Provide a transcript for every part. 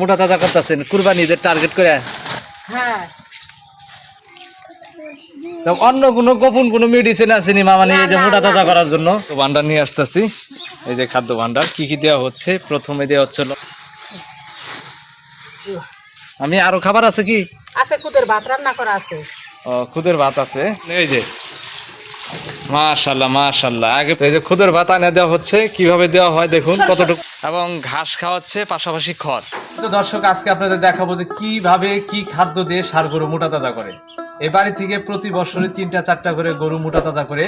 মোটা তাজা করতেছেন কুরবানি ঈদের টার্গেট করে। হ্যাঁ। অন্য কোনো গোপন কোনো মেডিসিন আসেনি মামানি এই যে মোটা তাজা করার জন্য? তো ভান্ডার নিয়ে আসতেছি। এই যে খাদ্য ভান্ডার কি কি দেওয়া হচ্ছে? প্রথমে দেওয়া হচ্ছিল আমি আরও খাবার আছে কি? আছে কুদের ভাত রান্না করা আছে। ও খুদের ভাত আছে। এই যে। মাশাল্লাহ মাশাল্লাহ। আগে তো এই যে খুদের ভাত আনে দেওয়া হচ্ছে কীভাবে দেওয়া হয় দেখুন কতটুকু এবং ঘাস খাওয়াচ্ছে পাশাপাশি খড়। তো দর্শক, আজকে আপনাদের দেখাবো যে কীভাবে কি খাদ্য দিয়ে সার গরু মোটা তাজা করে। এ বাড়ি থেকে প্রতি বছরে তিনটা, চারটা করে গরু মোটা তাজা করে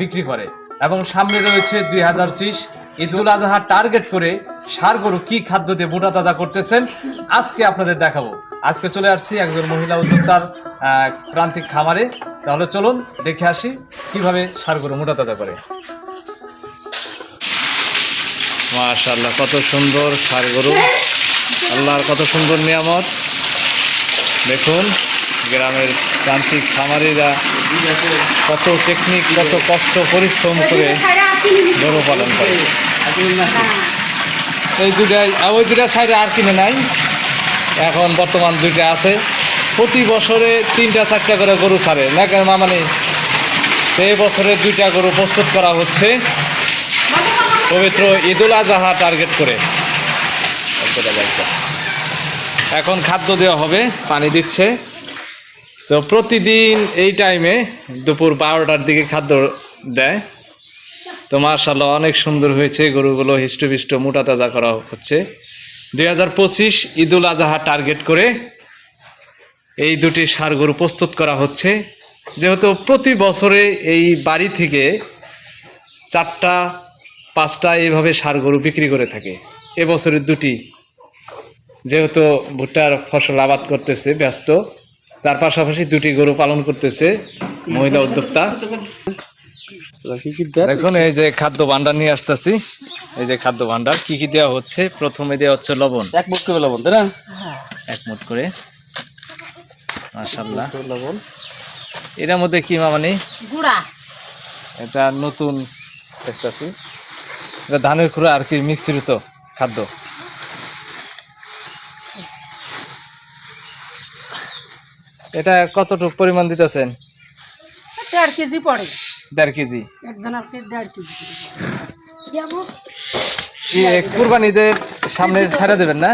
বিক্রি করে। এবং সামনে রয়েছে দুই হাজার ত্রিশ। ঈদুল আজহা টার্গেট করে সার গরু কি খাদ্য দিয়ে মোটা তাজা করতেছেন, আজকে আপনাদের দেখাবো। আজকে চলে আসছি একজন মহিলা উদ্যোক্তার প্রান্তিক খামারে। তাহলে চলুন দেখে আসি কীভাবে সার গরু মোটা তাজা করে। মাশাল্লাহ কত সুন্দর সার গরু। আল্লাহর কত সুন্দর নিয়ামত। দেখুন, গ্রামের প্রান্তিক খামারিরা কত টেকনিক কত কষ্ট, পরিশ্রম করে গরু পালন করে। এই দুটাই ওই দুটা সাইডে আর কিনে নাই। এখন বর্তমান দুইটা আছে। প্রতি বছরে তিনটা, চারটা করে গরু ছাড়ে। না কেন মামানি তো এই বছরে দুইটা গরু প্রস্তুত করা হচ্ছে। পবিত্র ঈদুল আজহা টার্গেট করে। এখন খাদ্য দেওয়া হবে, পানি দিচ্ছে। তো প্রতিদিন এই টাইমে দুপুর বারোটার দিকে খাদ্য দেয়। তো মার্শাল্লাহ অনেক সুন্দর হয়েছে, গরুগুলো হিষ্টপিষ্ট মোটা তাজা করা হচ্ছে। দুই হাজার পঁচিশ ঈদুল আজহা টার্গেট করে এই দুটি সার গরু প্রস্তুত করা হচ্ছে। যেহেতু প্রতি বছরে এই বাড়ি থেকে চারটা, পাঁচটা এইভাবে সার গরু বিক্রি করে থাকে। এবছরের দুটি যেহেতু ভুট্টার ফসল আবাদ করতেছে ব্যস্ত তার পাশাপাশি দুটি গরু পালন করতেছে মহিলা উদ্যোক্তা। দেখুন এই যে খাদ্য ভান্ডার নিয়ে আসতেছি। এই যে খাদ্য ভান্ডার কি কি দেওয়া হচ্ছে? প্রথমে দেওয়া হচ্ছে লবণ। এক মুখ করে লবণ তাই না? এক মুঠ করে। মাশাল্লাহ লবণ। এটার মধ্যে কি মামানি গুড়া। এটা নতুন দেখতেছি এটা ধানের খুঁড়া আর কি মিশ্রিত খাদ্য। এটা কতটুকু পরিমাণ দিতেছেন? দেড় কেজি পড়ে। দেড় কেজি। একজনের দেড় কেজি কুরবানিদের সামনে ছেড়ে দেবেন না?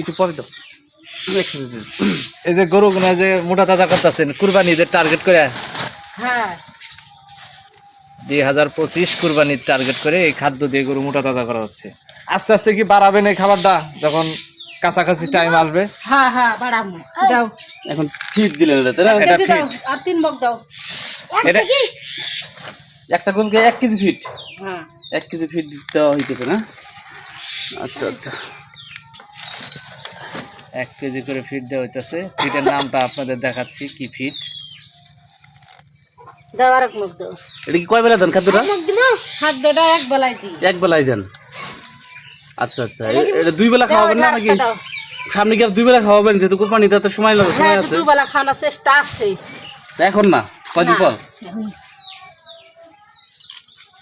একটু পরে দিন। এই যে গরু গুনা যে মোটা তাজা করতেছেন কুরবানিদের টার্গেট করে? হ্যাঁ। দুই হাজার পঁচিশ কুরবানির টার্গেট করে এই খাদ্য দিয়ে গরু মোটা তাজা করা হচ্ছে। আস্তে আস্তে কি বাড়াবেন এই খাবারটা? যখন কাছাকাছি টাইম আসবে। হ্যাঁ হ্যাঁ বাড়াবো। দাও। এখন ফিট দিলেন এটা না? এটা কেজি আর তিন মগ দাও। এটা একটা গরুকে এক কেজি ফিট হ্যাঁ। এক কেজি ফিট দেওয়া হইতেছে না? আচ্ছা আচ্ছা। এক কেজি করে ফিট দেওয়া হইতেছে। ফিটের নামটা আপনাদের দেখাচ্ছি কি ফিট দাও আর এক মগ দাও। এটা কি কয় বেলা দেন খাদ্যটা? খাদ্যটা এক বেলায় দিই। এক বেলায় দেন। আচ্ছা আচ্ছা। এটা দুই বেলা খাওয়াবেন না নাকি? সামনে কি দুই বেলা খাওয়াবেন? যেহেতু কোরবানি দিতে তো সময় লাগে সময় হ্যাঁ আছে। দুবেলা খাওয়ানোর চেষ্টা আছে। এখন না কয়দিন পর?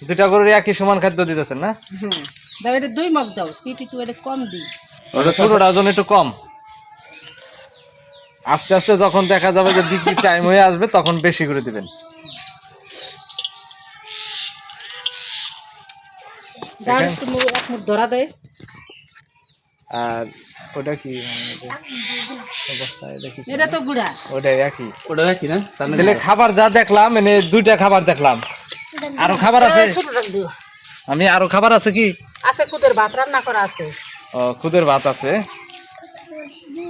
দুটা গরুর একই সমান খাদ্য দিতেছেন না? হুম। দাও এটা দুই মগ দাও। পিটি টু এটা কম দিই। ওটা ছোটটা ওজন একটু কম। আস্তে আস্তে যখন দেখা যাবে যে বিক্রি টাইম হয়ে আসবে তখন বেশি করে দিবেন। দাও একটু এক মুঠ ধরা দেয় আর ওটা কি দেখি এটা তো গুড়া। ওটা একই। ওটা কি না? তাহলে খাবার যা দেখলাম মানে দুইটা খাবার দেখলাম। আরও খাবার আছে? আমি আরও খাবার আছে কি? আছে কুদের ভাত রান্না করা আছে। ও খুদের ভাত আছে।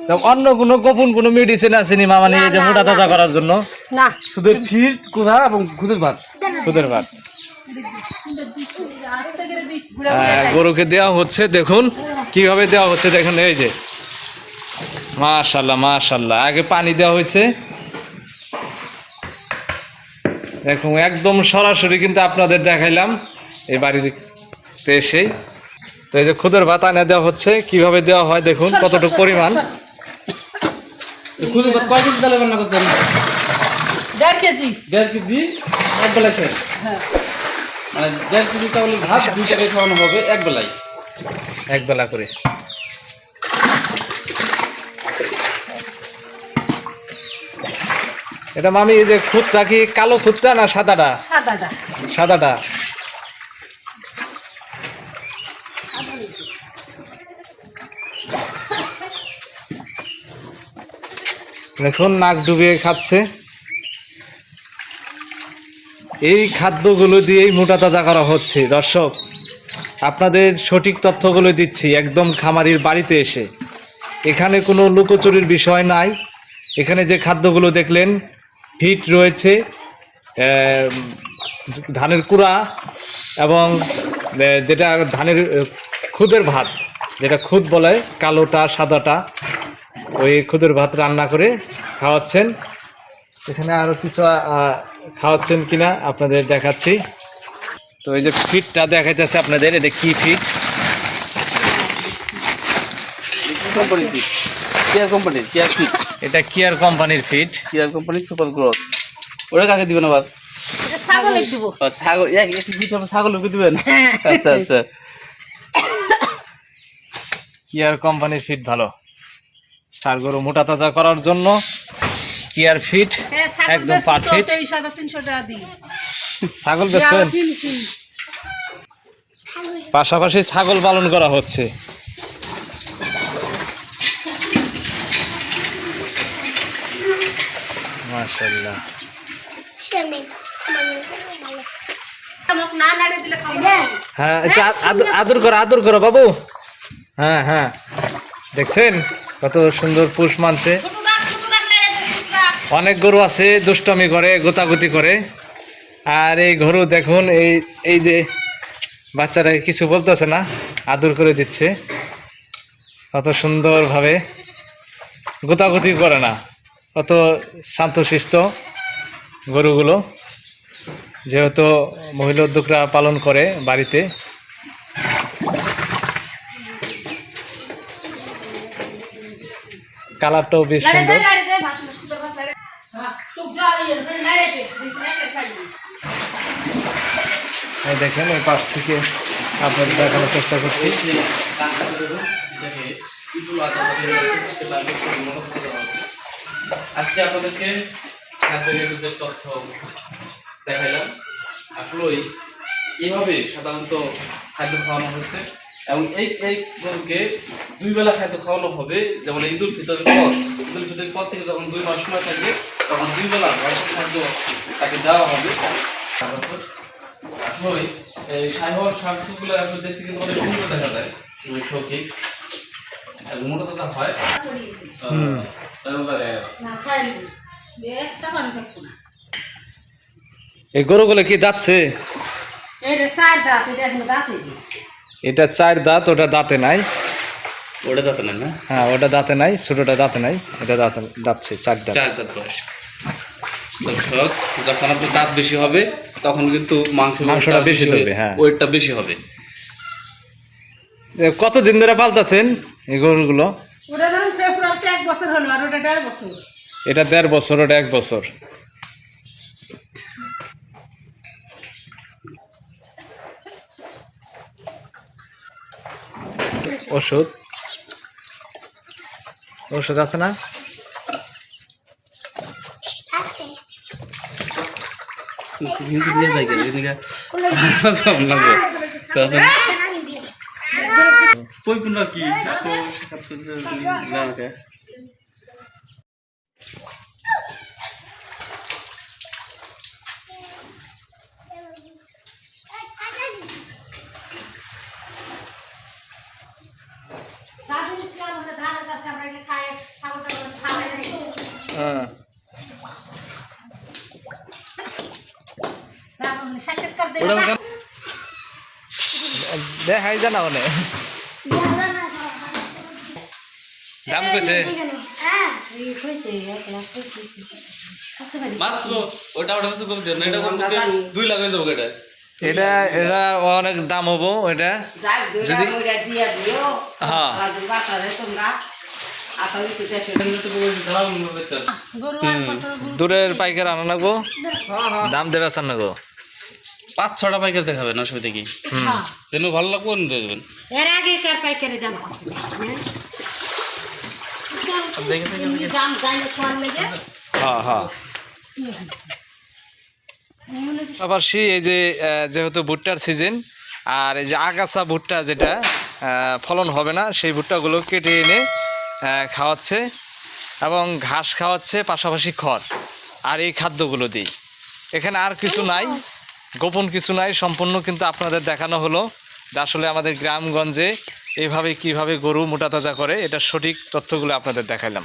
তো অন্য কোনো গোপন কোনো মেডিসিন আসেনি মামানি এই যে মোটা তাজা করার জন্য? না। শুধু ফিট কোথা এবং খুদের ভাত। খুদের ভাত। গুড়া গরুকে দেওয়া হচ্ছে দেখুন। কীভাবে দেওয়া হচ্ছে দেখুন এই যে। মাশাল্লাহ মাশাল্লাহ। আগে পানি দেওয়া হয়েছে। দেখুন একদম সরাসরি কিন্তু আপনাদের দেখাইলাম। এই বাড়িতে এসেই। তো এই যে খুদের ভাত আনে দেওয়া হচ্ছে। কীভাবে দেওয়া হয় দেখুন কতটুকু পরিমাণ? দেড় কেজি। দেড় কেজি? এক বেলায় শেষ। হ্যাঁ। মানে দেড় কেজি চাউলের ভাত দুই টাকায় খাওয়ানো হবে এক বেলায়। এক বেলা করে। এটা মামি যে খুদটা কি কালো খুদটা না সাদাটা? সাদাটা। সাদাটা। দেখুন নাক ডুবিয়ে খাচ্ছে। এই খাদ্যগুলো দিয়েই মোটা তাজা করা হচ্ছে দর্শক। আপনাদের সঠিক তথ্যগুলো দিচ্ছি, একদম খামারির বাড়িতে এসে। এখানে কোনো লুকোচুরির বিষয় নাই। এখানে যে খাদ্যগুলো দেখলেন, ফিট রয়েছে ধানের কুড়া এবং যেটা ধানের খুদের ভাত, যেটা খুদ বলে, কালোটা, সাদাটা, ওই খুদের ভাত রান্না করে খাওয়াচ্ছেন। এখানে আরও কিছু খাওয়াচ্ছেন কিনা আপনাদের দেখাচ্ছি। তো এই যে ফিটটা দেখাইতেছে আপনাদের এটা কি ফিট? কোম্পানির ফিট। কেয়ার কোম্পানির কেয়ার ফিট। এটা কিয়ার কোম্পানির ফিট। কেয়ার কোম্পানির সুপার গ্রোথ ওটা কাকে দিবেন আবার? ছাগলের দিব। ছাগল এক একটি ফিট আবার ছাগলকে দিবেন? আচ্ছা আচ্ছা। কিয়ার কোম্পানির ফিট ভালো। গরু মোটা তাজা করার জন্য কিয়ার ফিট হ্যাঁ একদম পারফেক্ট ছাগল কিনছি। পাশাপাশি ছাগল পালন করা হচ্ছে। হ্যাঁ আদর করো আদর করো বাবু। হ্যাঁ হ্যাঁ। দেখছেন? কত সুন্দর পুষ মানছে। অনেক গরু আছে, দুষ্টমি করে, গোতাগুতি করে। আর এই গরু দেখুন, এই এই যে বাচ্চারা কিছু বলতেছে না আদর করে দিচ্ছে। অত সুন্দরভাবে গোতাগুতি করে না। কত শান্তশিষ্ট গরুগুলো। যেহেতু মহিলা উদ্যোগরা পালন করে বাড়িতে। কালারটাও বেশ সুন্দর নাড়ে দে, ভাত না, সুন্দর ভাত নাড়ে। হ্যাঁ, টুক যা, ইয়ে, নাড়ে দে, দিস, নাড়ে খাবি। এই দেখেন, এই পাশ থেকে আপনাদের দেখানোর চেষ্টা করছি। আজকে আপনাদেরকে খাদ্যের তথ্য দেখাইলাম। আসলেই এইভাবে সাধারণত খাদ্য খাওয়ানো হচ্ছে এবং এই এই গরুকে দুই বেলা খাদ্য খাওয়ানো হবে, যেমন ঈদুল ফিতরের পর। ঈদুল ফিতরের পর থেকে যখন দুই মাস সময় থাকবে তখন দুই বেলা খাদ্য তাকে দেওয়া হবে। আসলে এই সাইহল শাকসবগুলো আসলে দেখতে কিন্তু অনেক সুন্দর দেখা যায় শৌখিন মোটা তাজা হয়। এই গরুগুলো কি যাচ্ছে এইটা চার দাঁত, এটা চার দাঁত ওটা দাঁতে নাই। ওটা দাঁতে না না? হ্যাঁ ওটা দাঁতে নাই ছোটটা দাঁতে নাই এটা দাঁতে দাঁতছে চার দাঁত। চার দাঁত বয়স। দর্শক যখন আপনার দাঁত বেশি হবে তখন কিন্তু মাংস মাংসটা বেশি ধরবে, হ্যাঁ। ওয়েটটা বেশি হবে। কতদিন ধরে পালতাছেন এই গরুগুলো? ওটা ধরুন ফেব্রুয়ারিতে এক বছর হলো আর ওটা দেড় বছর। এটা দেড় বছর ওটা এক বছর। ওষুধ? ওষুধ আছে না? কিন্তু দিয়ে যায় কেন এদিকে লাগবে তো আছে কই কোন কি তো সাক্ষাৎ করছে না আমাকে দাদু ছিলাম আমরা ধানের কাছে আমরা এখানে খাই ছাগল টাগল খাওয়াই নাই। হ্যাঁ তারপর মানে সাক্ষাৎকার দিলে ওটা না। কেন দেখাই জানা মানে দাম কইছে? মাত্র ওটা ওটা বেশি করে দেন এটা কোন দুই লাখ হয়ে যাবে এটা এটা এটা অনেক দাম হব এটা। যদি হ্যাঁ। গরু আর কত দূরের পাইকার আনা লাগবো দাম দেবে আসার নাগো। পাঁচ ছটা পাইকারি দেখাবেন অসুবিধা কি? হ্যাঁ। যেন ভালো লাগবে দিয়ে এর আগে কার পাইকারি দাম? হ্যাঁ? হ্যাঁ হ্যাঁ। কি পাশাপাশি এই যে যেহেতু ভুট্টার সিজন আর এই যে আগাছা ভুট্টা যেটা ফলন হবে না সেই ভুট্টাগুলো কেটে এনে খাওয়াচ্ছে এবং ঘাস খাওয়াচ্ছে পাশাপাশি খড়। আর এই খাদ্যগুলো দিই। এখানে আর কিছু নাই। গোপন কিছু নাই, সম্পূর্ণ কিন্তু আপনাদের দেখানো হলো আসলে আমাদের গ্রামগঞ্জে এভাবে কীভাবে গরু মোটা তাজা করে, এটা সঠিক তথ্যগুলো আপনাদের দেখাইলাম।